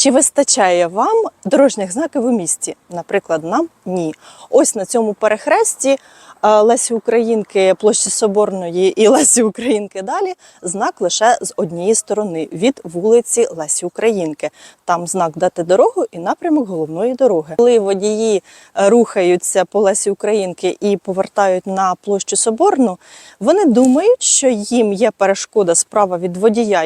Чи вистачає вам дорожніх знаків у місті? Наприклад, нам ні. Ось на цьому перехресті Лесі Українки, площі Соборної і Лесі Українки далі знак лише з однієї сторони від вулиці Лесі Українки. Там знак дати дорогу і напрямок головної дороги. Коли водії е, рухаються по Лесі Українки і повертають на площу Соборну, вони думають, що їм є перешкода справа від водія,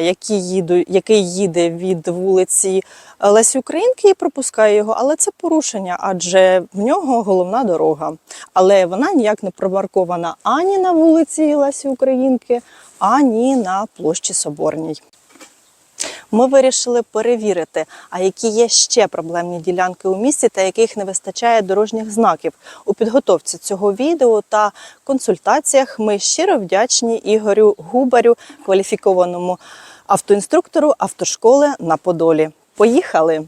який їде від вулиці е, Лесі Українки і пропускає його. Але це порушення, адже в нього головна дорога. Але вона ніяк не промаркована ані на вулиці Лесі Українки, ані на площі Соборній. Ми вирішили перевірити, а які є ще проблемні ділянки у місті та яких не вистачає дорожніх знаків. У підготовці цього відео та консультаціях ми щиро вдячні Ігорю Губарю, кваліфікованому автоінструктору автошколи на Подолі. Поїхали!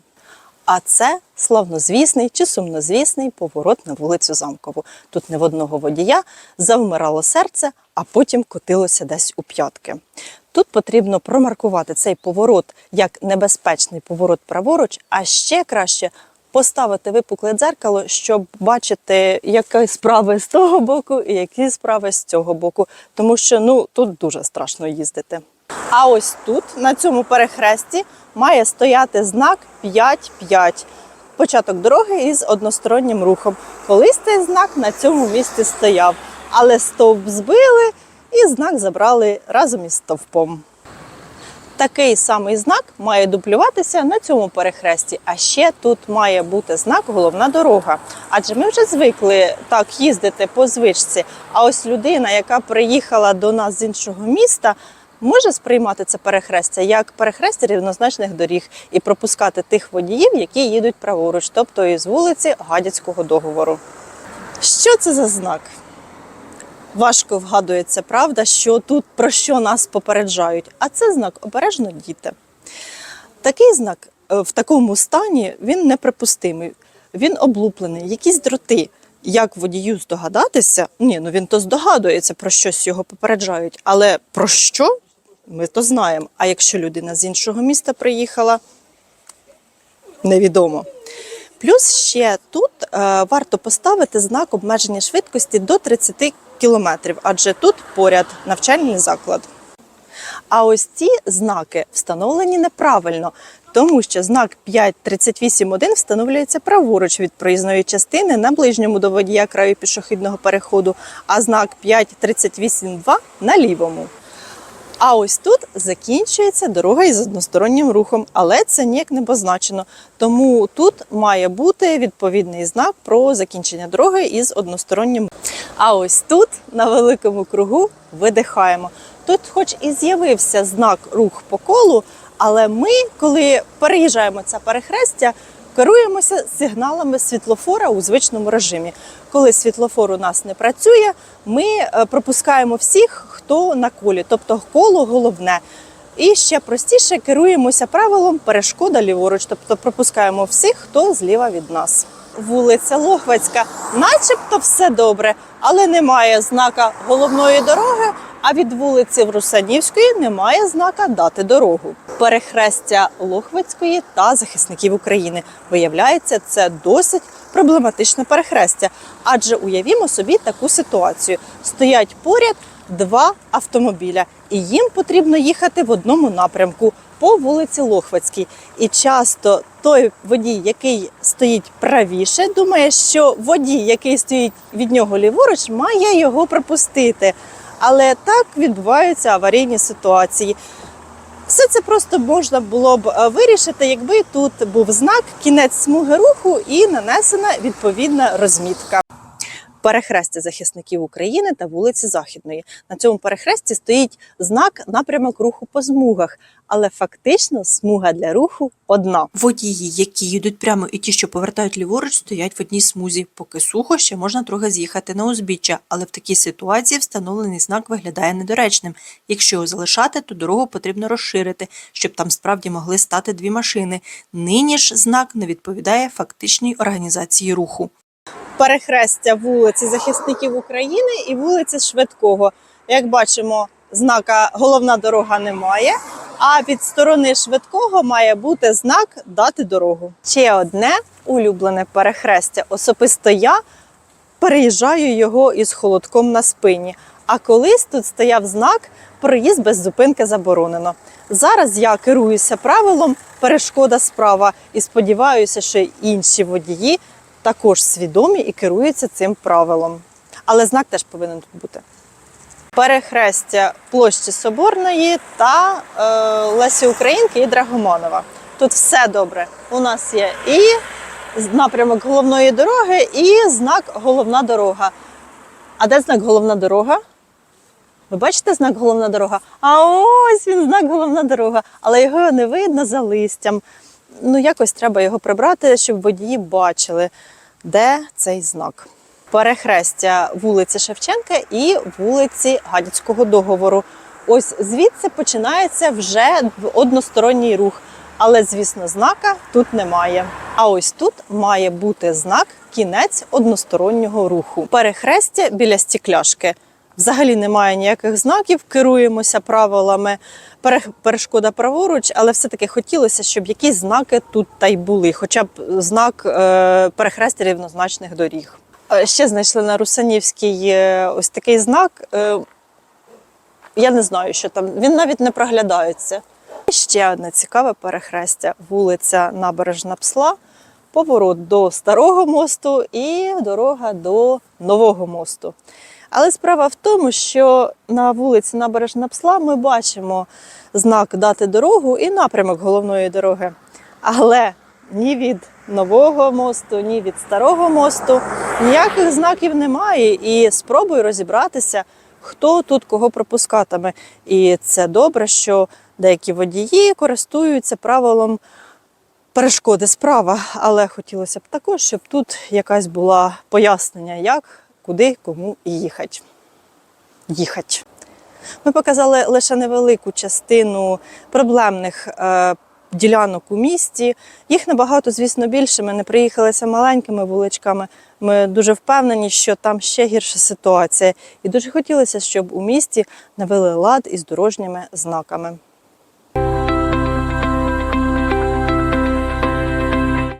А це славнозвісний чи сумнозвісний поворот на вулицю Замкову. Тут не в одного водія завмирало серце, а потім котилося десь у п'ятки. Тут потрібно промаркувати цей поворот як небезпечний поворот праворуч, а ще краще поставити випукле дзеркало, щоб бачити, які справи з того боку і які справи з цього боку. Тому що ну тут дуже страшно їздити. А ось тут, на цьому перехресті, має стояти знак 5-5. Початок дороги із одностороннім рухом. Колись цей знак на цьому місці стояв, але стовп збили і знак забрали разом із стовпом. Такий самий знак має дублюватися на цьому перехресті. А ще тут має бути знак головна дорога. Адже ми вже звикли так їздити по звичці. А ось людина, яка приїхала до нас з іншого міста, може сприймати це перехрестя як перехрестя рівнозначних доріг і пропускати тих водіїв, які їдуть праворуч, тобто із вулиці Гадяцького договору. Що це за знак? Важко вгадується правда, що тут про що нас попереджають. А це знак обережно діти. Такий знак е, в такому стані він неприпустимий. Він облуплений, якісь дроти. Як водію здогадатися? Ні, ну він то здогадується, про щось його попереджають. Але про що? Ми то знаємо. А якщо людина з іншого міста приїхала, невідомо. Плюс ще тут е, варто поставити знак обмеження швидкості до 30 км, адже тут поряд навчальний заклад. А ось ці знаки встановлені неправильно, тому що знак 5.38.1 встановлюється праворуч від проїзної частини на ближньому до водія краю пішохідного переходу, а знак 5.38.2 на лівому. А ось тут закінчується дорога із одностороннім рухом, але це ніяк не позначено. Тому тут має бути відповідний знак про закінчення дороги із одностороннім. А ось тут, на великому кругу, видихаємо. Тут, хоч і з'явився знак рух по колу, але ми, коли переїжджаємо це перехрестя, керуємося сигналами світлофора у звичному режимі. Коли світлофор у нас не працює, ми е, пропускаємо всіх, хто на колі, тобто коло головне. І ще простіше керуємося правилом перешкода ліворуч, тобто пропускаємо всіх, хто зліва від нас. Вулиця Лохвацька, начебто все добре, але немає знака головної дороги. А від вулиці Русанівської немає знака дати дорогу. Перехрестя Лохвицької та захисників України. Виявляється, це досить проблематичне перехрестя. Адже уявімо собі таку ситуацію: стоять поряд два автомобіля, і їм потрібно їхати в одному напрямку по вулиці Лохвицькій. І часто той водій, який стоїть правіше, думає, що водій, який стоїть від нього ліворуч, має його пропустити. Але так відбуваються аварійні ситуації. Все це просто можна було б е, вирішити, якби тут був знак кінець смуги руху і нанесена відповідна розмітка. Перехрестя захисників України та вулиці Західної. На цьому перехресті стоїть знак напрямок руху по смугах, але фактично смуга для руху одна. Водії, які їдуть прямо, і ті, що повертають ліворуч, стоять в одній смузі. Поки сухо, ще можна трохи з'їхати на узбіччя, але в такій ситуації встановлений знак виглядає недоречним. Якщо його залишати, то дорогу потрібно розширити, щоб там справді могли стати дві машини. Нині ж знак не відповідає фактичній організації руху. Перехрестя вулиці захисників України і вулиці Швидкого. Як бачимо, знака головна дорога немає. А від сторони швидкого має бути знак дати дорогу. Ще одне улюблене перехрестя. Особисто я переїжджаю його із холодком на спині. А колись тут стояв знак проїзд без зупинки заборонено. Зараз я керуюся правилом перешкода справа і сподіваюся, що інші водії також свідомі і керуються цим правилом. Але знак теж повинен тут бути. Перехрестя площі Соборної та е, Лесі Українки і Драгоманова. Тут все добре. У нас є і напрямок головної дороги, і знак головна дорога. А де знак головна дорога? Ви бачите знак головна дорога? А ось він знак головна дорога, але його не видно за листям. Ну, якось треба його прибрати, щоб водії бачили, де цей знак. Перехрестя вулиці Шевченка і вулиці Гадяцького договору. Ось звідси починається вже односторонній рух. Але, звісно, знака тут немає. А ось тут має бути знак кінець одностороннього руху. Перехрестя біля стікляшки. Взагалі немає ніяких знаків, керуємося правилами перешкода праворуч, але все-таки хотілося, щоб якісь знаки тут та й були, хоча б знак е, перехрестя рівнозначних доріг. Е, Ще знайшли на Русанівській е, ось такий знак. Я не знаю, що там. Він навіть не проглядається. І Ще одне цікаве перехрестя: вулиця Набережна Псла, поворот до Старого мосту і дорога до Нового мосту. Але справа в тому, що на вулиці Набережна Псла ми бачимо знак дати дорогу і напрямок головної дороги. Але ні від нового мосту, ні від старого мосту ніяких знаків немає. І спробую розібратися, хто тут кого пропускатиме. І це добре, що деякі водії користуються правилом перешкоди справа. Але хотілося б також, щоб тут якась була пояснення, як, куди, кому їхати. Їхати. Ми показали лише невелику частину проблемних е, ділянок у місті. Їх набагато, звісно, більше. Ми не приїхалися маленькими вуличками. Ми дуже впевнені, що там ще гірша ситуація. І дуже хотілося, щоб у місті навели лад із дорожніми знаками.